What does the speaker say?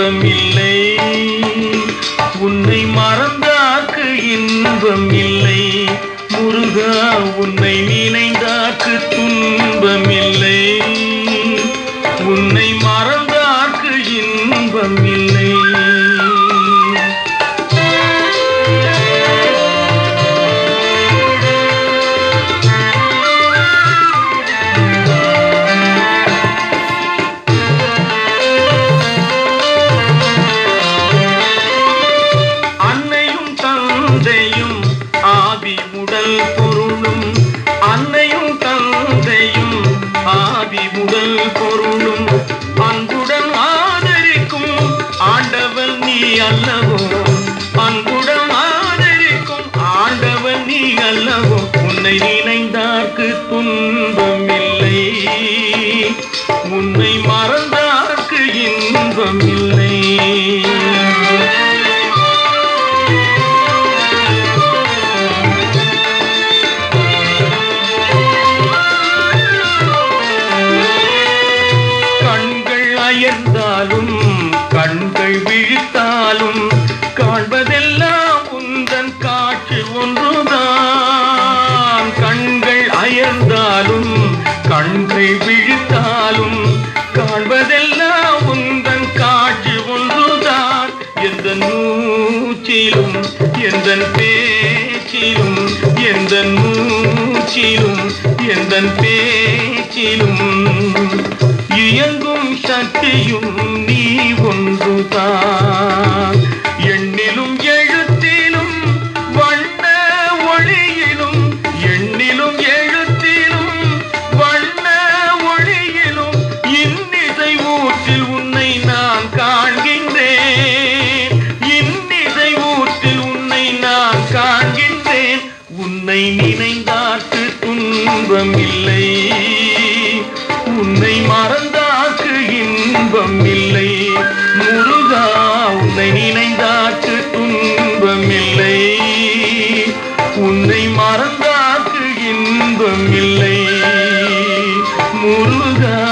இன்பமில்லை. உன்னை மறந்தாக்கு இன்பமில்லை. முருகா உன்னை நினைந்தாக்கு துன்பமில்லை. ஆவி முதல் பொருளும் அன்புடன் ஆதரிக்கும். ஆண்டவன் நீ அல்லவோ? அன்புடன் ஆதரிக்கும். ஆண்டவன் நீ அல்லவோ? உன்னை நினைந்தார்க்கு துன்பமில்லை. உன்னை மறந்தார்க்கு இன்பம் இல்லை அயர்ந்தாலும் கண்கள் விழித்தாலும் காண்பதெல்லாம் உந்தன் காட்சி ஒன்றுதான். கண்கள் அயர்ந்தாலும் கண்கள் விழித்தாலும் காண்பதெல்லாம் உந்தன் காட்சி ஒன்றுதான். எந்த நூச்சிலும் எந்த பேச்சிலும் எந்த மூச்சிலும் எந்த பேச்சிலும் சக்தியும் நீ ஒன்றுதான். எண்ணிலும் எழுத்திலும் வண்ண ஒளியிலும் எண்ணிலும் எழுத்திலும் வண்ண ஒளியிலும் இன்னிசை ஊற்றில் உன்னை நான் காண்கின்றேன். இன்னிசை ஊற்றில் உன்னை நான் காண்கின்றேன். உன்னை நினைந்தாற்று துன்பம் இல்லை உன்னை மறந்து இன்பம் இல்லை முருகா உன்னை நினைந்தாக்கு துன்பம் இல்லை உன்னை மறந்தாக்கு இன்பம் இல்லை முருகா